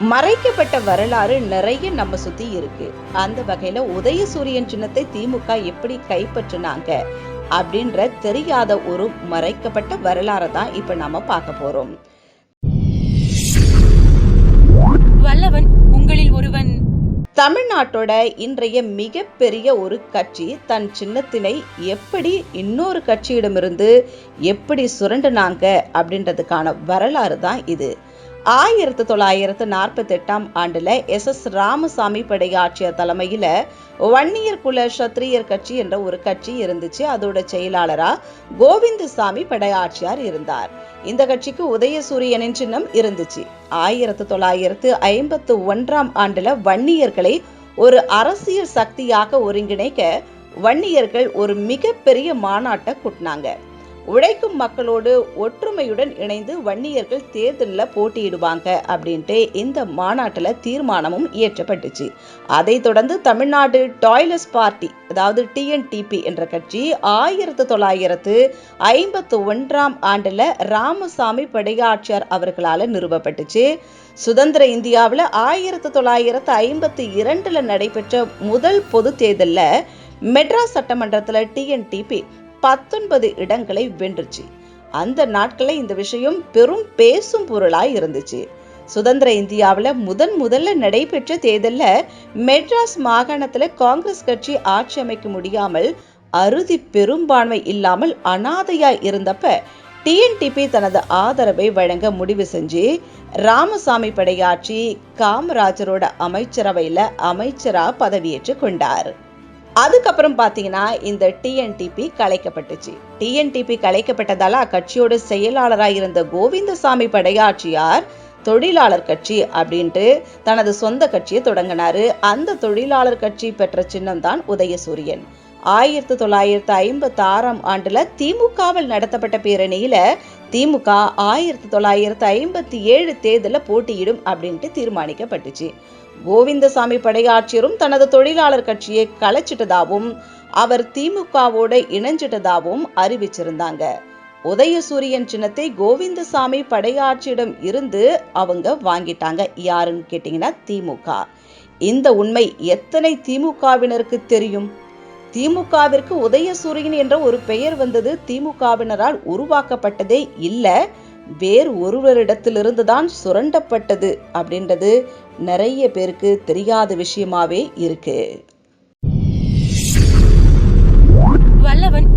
மறைக்கப்பட்ட வரலாறு நிறைய நம்ம சுத்தி இருக்கு. அந்த வகையில உதயசூரியன் சின்னத்தை திமுக எப்படி கைப்பற்றினாங்க அப்படின்ற தெரியாத ஒரு மறைக்கப்பட்ட வரலாறை தான் இப்ப நாம பார்க்க போறோம். வல்லவன் உங்களில் ஒருவன். தமிழ்நாட்டோட இன்றைய மிகப்பெரிய ஒரு கட்சி தன் சின்னத்தினை எப்படி இன்னொரு கட்சியிடமிருந்து எப்படி சுரண்டுனாங்க அப்படின்றதுக்கான வரலாறு தான் இது. ஆயிரத்தி தொள்ளாயிரத்து நாற்பத்தி எட்டாம் ஆண்டுல எஸ் எஸ் ராமசாமி படையாற்றிய தலைமையில வன்னியர் குல சத்திரியர் கட்சி என்ற ஒரு கட்சி இருந்துச்சு. அதோட செயலாளரா கோவிந்தசாமி படையாட்சியார் இருந்தார். இந்த கட்சிக்கு உதயசூரியனின் சின்னம் இருந்துச்சு. ஆயிரத்தி தொள்ளாயிரத்து ஐம்பத்து ஒன்றாம் ஆண்டுல வன்னியர்களை ஒரு அரசியல் சக்தியாக ஒருங்கிணைக்க வன்னியர்கள் ஒரு மிகப்பெரிய மாநாட்டை கூட்டினாங்க. உழைக்கும் மக்களோடு ஒற்றுமையுடன் இணைந்து வன்னியர்கள் தேர்தலில் போட்டியிடுவாங்க அப்படின்ட்டு இந்த மாநாட்டில் தீர்மானமும் இயற்றப்பட்டுச்சு. அதைத் தொடர்ந்து தமிழ்நாடு டாய்லஸ் பார்ட்டி அதாவது டிஎன்டிபி என்ற கட்சி ஆயிரத்து தொள்ளாயிரத்து ஐம்பத்து ஒன்றாம் ஆண்டில் ராமசாமி படையாட்சியார் அவர்களால் நிறுவப்பட்டுச்சு. சுதந்திர இந்தியாவில் ஆயிரத்து தொள்ளாயிரத்து ஐம்பத்தி இரண்டில் நடைபெற்ற முதல் பொது தேர்தலில் மெட்ராஸ் சட்டமன்றத்தில் டிஎன்டிபி பத்தொன்பது இடங்களை வென்றுச்சு. அந்த நாட்களில் இந்த விஷயம் பெரும் பேசும் பொருளாய் இருந்துச்சு. சுதந்திர இந்தியாவில் முதன் முதல்ல நடைபெற்ற தேர்தலில் மெட்ராஸ் மாகாணத்தில் காங்கிரஸ் கட்சி ஆட்சி அமைக்க முடியாமல் அறுதி பெரும்பான்மை இல்லாமல் அனாதையாய் இருந்தப்ப டிஎன்டிபி தனது ஆதரவை வழங்க முடிவு செஞ்சு ராமசாமி படையாற்றி காமராஜரோட அமைச்சரவையில் அமைச்சராக பதவியேற்று கொண்டார். அதுக்கப்புறம் பார்த்தீங்கன்னா இந்த டிஎன்டிபி கலைக்கப்பட்டுச்சு. டிஎன்டிபி கலைக்கப்பட்டதால அக்கட்சியோட செயலாளராக இருந்த கோவிந்தசாமி படையாட்சியார் தொழிலாளர் கட்சி அப்படின்ட்டு தனது சொந்த கட்சியை தொடங்கினாரு. அந்த தொழிலாளர் கட்சி பெற்ற சின்னம் தான் உதயசூரியன். ஆயிரத்தி தொள்ளாயிரத்தி ஐம்பத்தி ஆறாம் ஆண்டுல திமுகவில் நடத்தப்பட்ட பேரணியில திமுக ஆயிரத்தி தொள்ளாயிரத்தி ஐம்பத்தி ஏழு தேர்தலில் போட்டியிடும் அப்படின்ட்டு தீர்மானிக்கப்பட்டுச்சு. கோவிந்தசாமி படையாட்சியரும் தனது தொழிலாளர் கட்சியை கலைச்சிட்டதாகவும் அவர் திமுகவோட இணைஞ்சிட்டதாகவும் அறிவிச்சிருந்தாங்க. உதயசூரியன் சின்னத்தை கோவிந்தசாமி படையாட்சியிடம் இருந்து அவங்க வாங்கிட்டாங்க. யாருன்னு கேட்டிங்கன்னா திமுக. இந்த உண்மை எத்தனை திமுகவினருக்கு தெரியும்? திமுகவிற்கு உதயசூரியன் என்ற ஒரு பெயர் வந்தது. திமுகவினரால் உருவாக்கப்பட்டதே இல்லை. வேறு ஒருவரிடத்திலிருந்து தான் சுரண்டப்பட்டது அப்படின்றது நிறைய பேருக்கு தெரியாத விஷயமாவே இருக்கு. வல்லவன்